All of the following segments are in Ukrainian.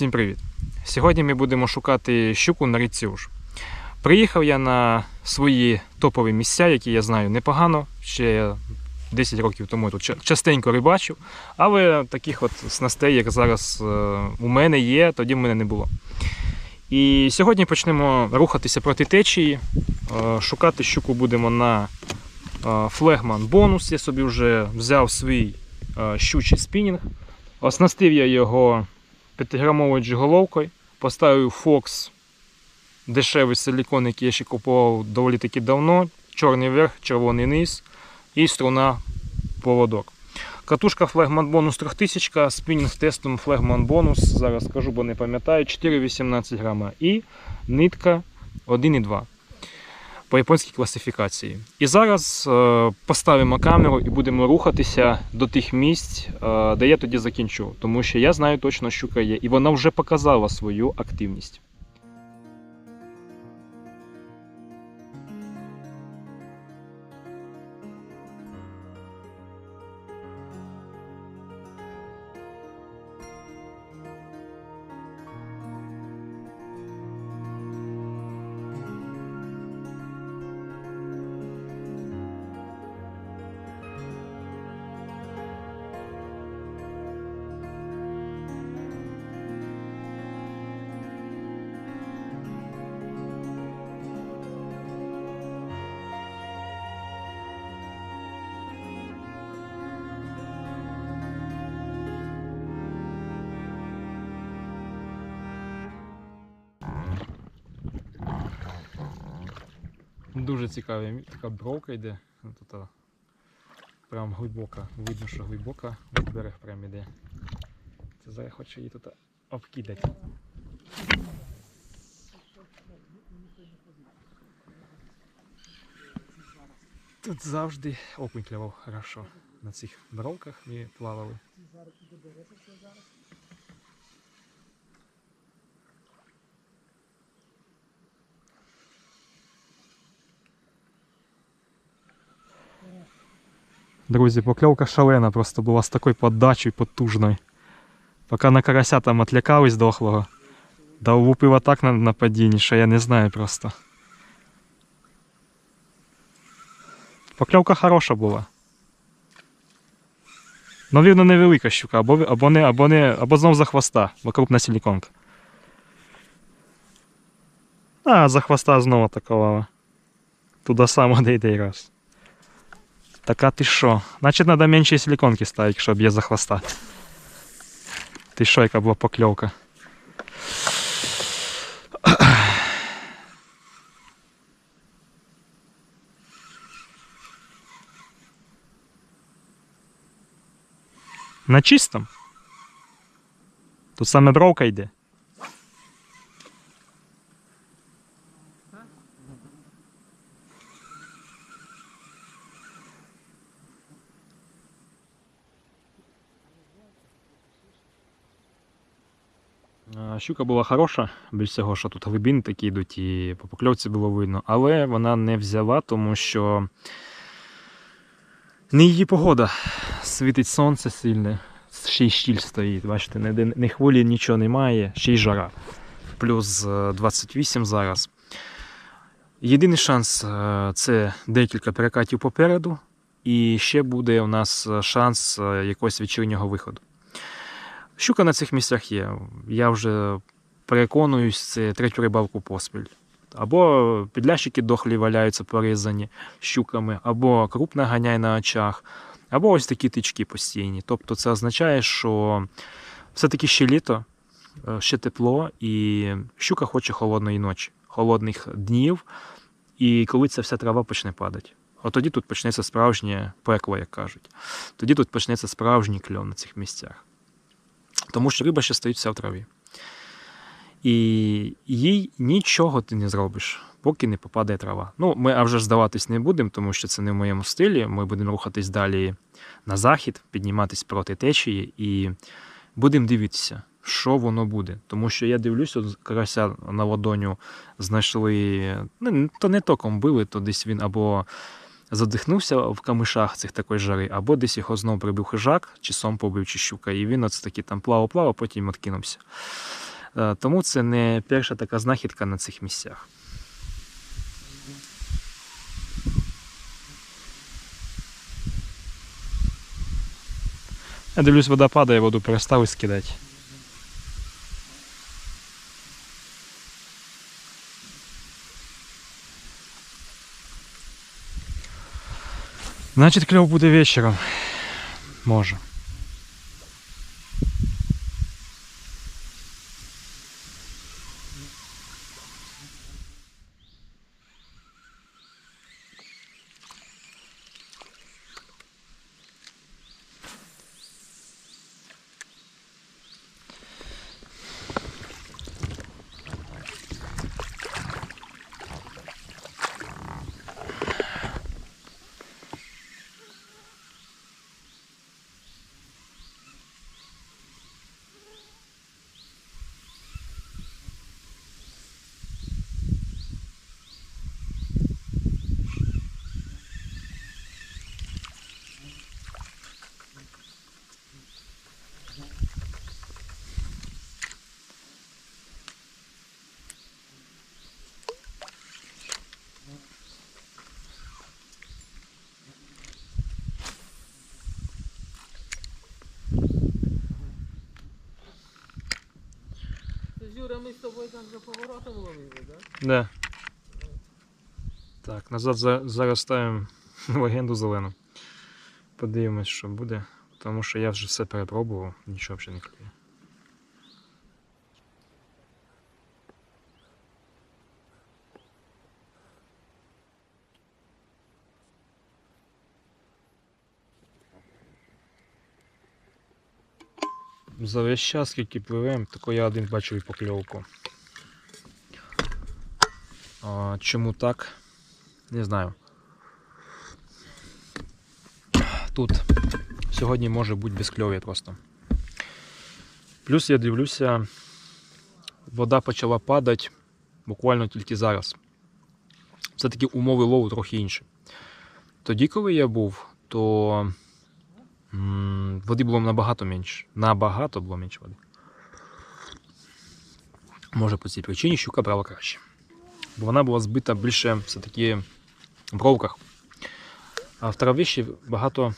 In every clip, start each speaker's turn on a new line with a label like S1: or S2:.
S1: Всім привіт! Сьогодні ми будемо шукати щуку на річці. Приїхав я на свої топові місця, які я знаю непогано. Ще 10 років тому я тут частенько рибачив, але таких от снастей, як зараз е, у мене є, тоді в мене не було. І сьогодні почнемо рухатися проти течії. Е, Шукати щуку будемо на е, флегман бонус. Я собі вже взяв свій щучий спінінг. Оснастив я його 5-грамовою джиголовкою, поставив Fox дешевий силікон, який я ще купував доволі таки давно. Чорний верх, червоний низ і струна поводок. Катушка Flagman Bonus 3000, спінінг тестом Flagman Bonus, зараз скажу, бо не пам'ятаю, 4,18 грама. І нитка 1,2 по японській класифікації. І зараз е, поставимо камеру і будемо рухатися до тих місць, е, де я тоді закінчу. Тому що я знаю точно, щука є, і вона вже показала свою активність. Дуже цікава така бровка йде. Тут прям глибока. Видно, що глибока від берег прям іде. Це зараз хочу її тут обкидати. Тут завжди окунь клював хорошо. На цих бровках ми плавали. Друзі, покльовка шалена просто була з такою подачею потужною. Поки на карася там отлякались дохлого. Да влупила так на, на падінні, що я не знаю просто. Покльовка хороша була. Ну, вірно, невелика щука, або, або, не, або, не, або знов за хвоста, бо крупна силіконка. А, за хвоста знову атакувала. Туди само де йде раз. Така ти що? Значить, треба менші силіконки ставити, щоб є за хвоста. Ти що, яка була покльовка? На чистом? Тут саме бровка йде. Щука була хороша, більш всього, що тут глибини такі йдуть, і по покльовці було видно. Але вона не взяла, тому що не її погода. Світить сонце сильне, ще й щіль стоїть. Бачите, ні, ні хвилі, нічого немає, ще й жара. Плюс е, 28 зараз. Єдиний шанс е, це декілька перекатів попереду, і ще буде у нас е, шанс е, якогось вечірнього виходу. Щука на цих місцях є. Я вже переконуюсь, це третю рибалку поспіль. Або підлящики дохлі валяються порізані щуками, або крупна ганяй на очах, або ось такі тички постійні. Тобто це означає, що все-таки ще літо, е, ще тепло, і щука хоче холодної ночі, холодних днів, і коли ця вся трава почне падати. От тоді тут почнеться справжнє пекло, як кажуть. Тоді тут почнеться справжній кльон на цих місцях. Тому що риба ще стоїть вся в траві. І їй нічого ти не зробиш, поки не попадає трава. Ну, ми а вже здаватись не будемо, тому що це не в моєму стилі. Ми будемо рухатись далі на захід, підніматись проти течії і будемо дивитися, що воно буде. Тому що я дивлюся, карася на ладоню знайшли. Ну, то не током били, то десь він або задихнувся в камишах цих такої жари, або десь його знову прибив хижак, чи сом побив, чи щука, і він оце таки там плавав-плавав, потім откинувся. Е, Тому це не перша така знахідка на цих місцях. Я дивлюсь, вода падає, воду перестали скидати. Значить, кльов буде вечером. Може.
S2: Юра, ми з тобою там за поворотом так?
S1: Да. Так, назад за- зараз ставимо легенду зелену. Подивимось, що буде. Тому що я вже все перепробував, нічого взагалі не клює. За весь час, скільки пливемо, тільки я один бачив і покльовку. А, чому так? Не знаю. Тут сьогодні може бути безкльові просто. Плюс я дивлюся, вода почала падати буквально тільки зараз. Все-таки умови лову трохи інші. Тоді, коли я був, то води було набагато менше. Набагато було менше води. Може по цій причині щука брала краще бо вона була збита більше все-таки в бровках. А в травищі багато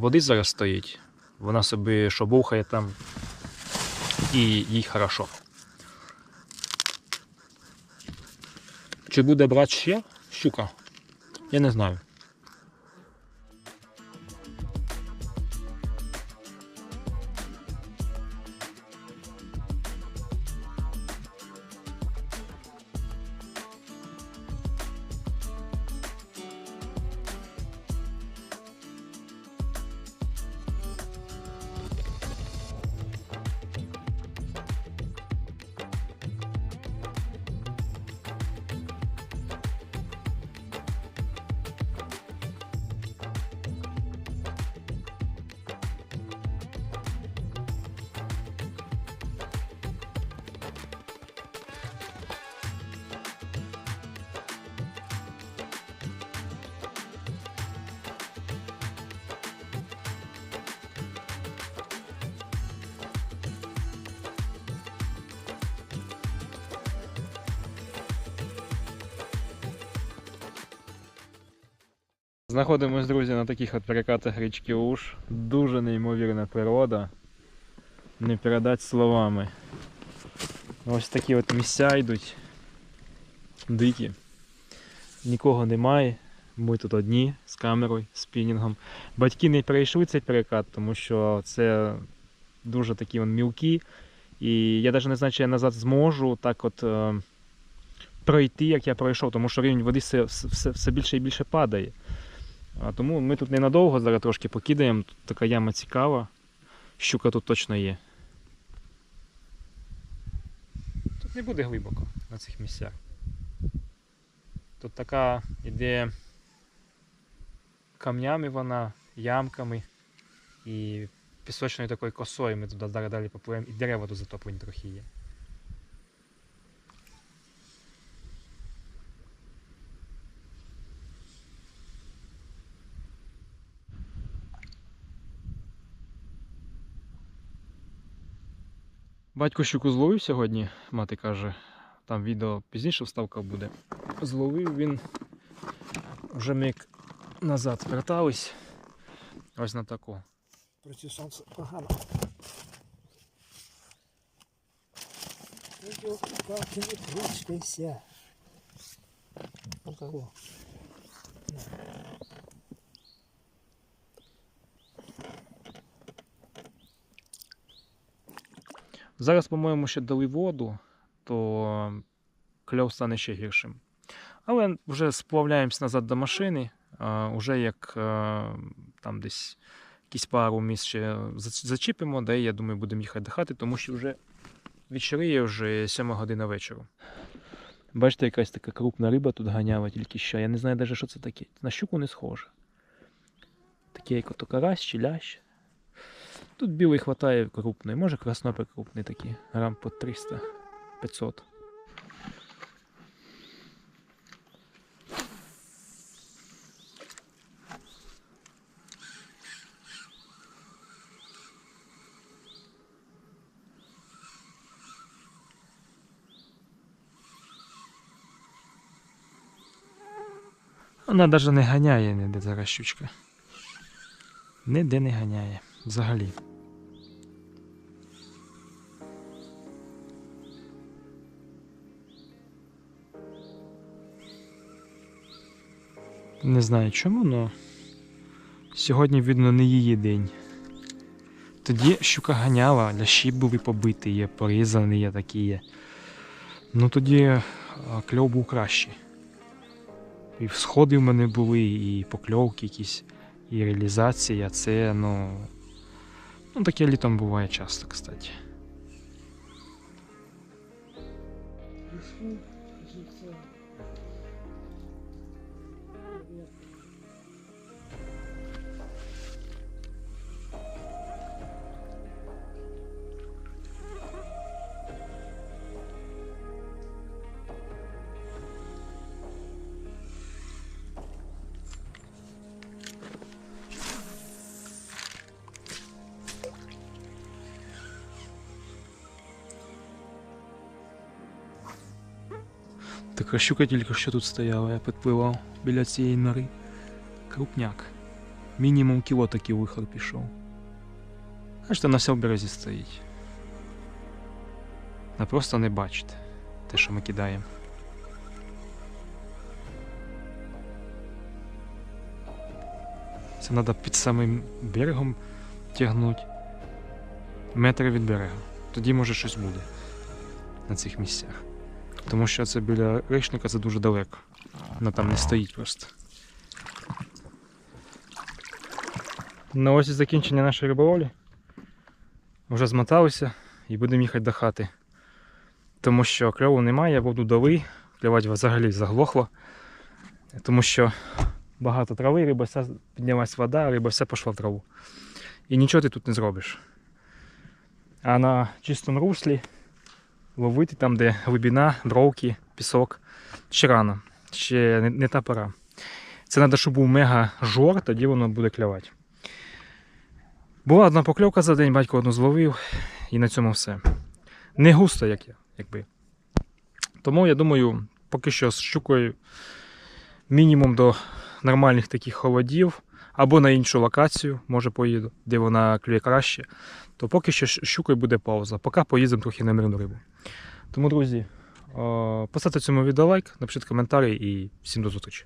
S1: води зараз стоїть. Вона собі шобовхає там і їй хорошо. Чи буде брати ще щука? Я не знаю. Знаходимось, друзі, на таких от перекатах річки Уж. Дуже неймовірна природа. Не передати словами. Ось такі от місця йдуть. Дикі. Нікого немає. Ми тут одні з камерою, з пінінгом. Батьки не перейшли цей перекат, тому що це дуже такі он мілкі. І я навіть не знаю, чи я назад зможу так от е, пройти, як я пройшов, тому що рівень води все, все, все більше і більше падає. А тому ми тут ненадовго зараз трошки покидаємо. Тут така яма цікава. Щука тут точно є. Тут не буде глибоко на цих місцях. Тут така іде камнями вона, ямками і пісочною такою косою. Ми туди далі попливемо і дерева тут затоплені трохи є. Батько щуку зловив сьогодні, мати каже, там відео пізніше вставка буде. Зловив він. Вже ми як назад вертались. Ось на таку.
S3: Проти сонця погано. Ну, не кручкайся. Отако.
S1: Зараз, по-моєму, ще дали воду, то кльов стане ще гіршим. Але вже сплавляємось назад до машини. А, уже як е, там десь якісь пару місць ще зач- зачіпимо, де я думаю, будемо їхати до хати, тому що вже вечоріє вже 7 година вечора. Бачите, якась така крупна риба тут ганяла тільки що. Я не знаю навіть, що це таке. На щуку не схоже. Таке, як ото карась чи лящ. Тут білий хватає крупний, може краснопер крупний такий, грам по 300 500. Вона навіть не ганяє ніде зараз щучка. Ніде не ганяє. Взагалі. Не знаю чому, але сьогодні, видно, не її день. Тоді щука ганяла, лящі були побиті, є, порізані є такі є. Ну тоді кльов був кращий. І всходи в мене були, і покльовки якісь, і реалізація. Це, ну. Ну, таке літом буває часто, кстати. Така щука тільки що тут стояла, я підпливав біля цієї нори. Крупняк. Мінімум кіло такий вихор пішов. Бачите, на всьому березі стоїть. Ви просто не бачите те, що ми кидаємо. Це треба під самим берегом тягнути. Метр від берега. Тоді може щось буде на цих місцях. Тому що це біля речника це дуже далеко. Вона там не стоїть просто. Ну ось і закінчення нашої риболовлі. Вже змоталися і будемо їхати до хати. Тому що кльову немає, воду дали, клювати взагалі заглохло. Тому що багато трави, риба вся піднялась вода, риба все пішла в траву. І нічого ти тут не зробиш. А на чистому руслі ловити там, де глибина, дровки, пісок. Ще рано, ще не, не та пора. Це треба, щоб був мега жор, тоді воно буде клювати. Була одна покльовка за день, батько одну зловив, і на цьому все. Не густо, як я, якби. Тому я думаю, поки що з щукою мінімум до нормальних таких холодів, або на іншу локацію, може поїду, де вона клює краще, то поки що щукою буде пауза. Поки поїздимо трохи на мирну рибу. Тому, друзі, поставте цьому відео лайк, напишіть коментарі і всім до зустрічі.